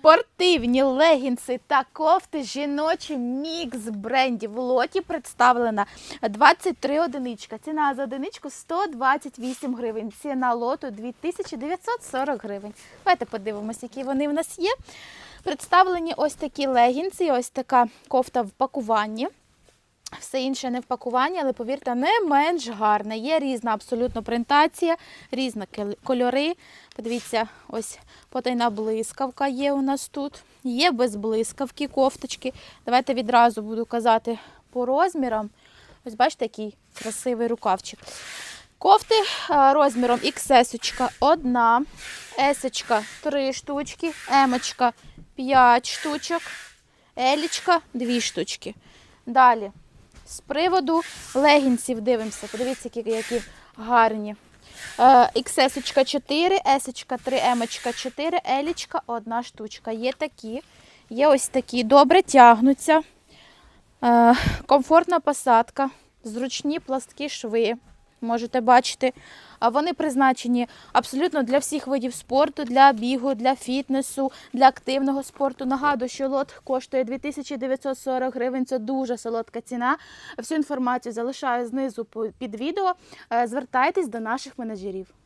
Спортивні легінси та кофти жіночі мікс брендів. В лоті представлена 23 одиничка. Ціна за одиничку 128 гривень. Ціна лоту 2940 гривень. Давайте подивимося, які вони в нас є. Представлені ось такі легінси, ось така кофта в пакуванні. Все інше не в пакуванні, але повірте, не менш гарне. Є різна абсолютно принтація, різні кольори. Подивіться, ось потайна блискавка є у нас тут. Є без блискавки кофточки. Давайте відразу буду казати по розмірам. Ось бачите, який красивий рукавчик. Кофти розміром XS одна, S 3 штучки, M 5 штучок, L 2 штучки. Далі. З приводу легінсів дивимося. Подивіться, які, які гарні. XS 4, S 3, M 4, L 1 штучка. Є такі, є ось такі. Добре тягнуться. Е, комфортна посадка, зручні пласткі шви. Можете бачити. А вони призначені абсолютно для всіх видів спорту, для бігу, для фітнесу, для активного спорту. Нагадую, що лот коштує 2940 гривень. Це дуже солодка ціна. Всю інформацію залишаю знизу під відео. Е, Звертайтесь до наших менеджерів.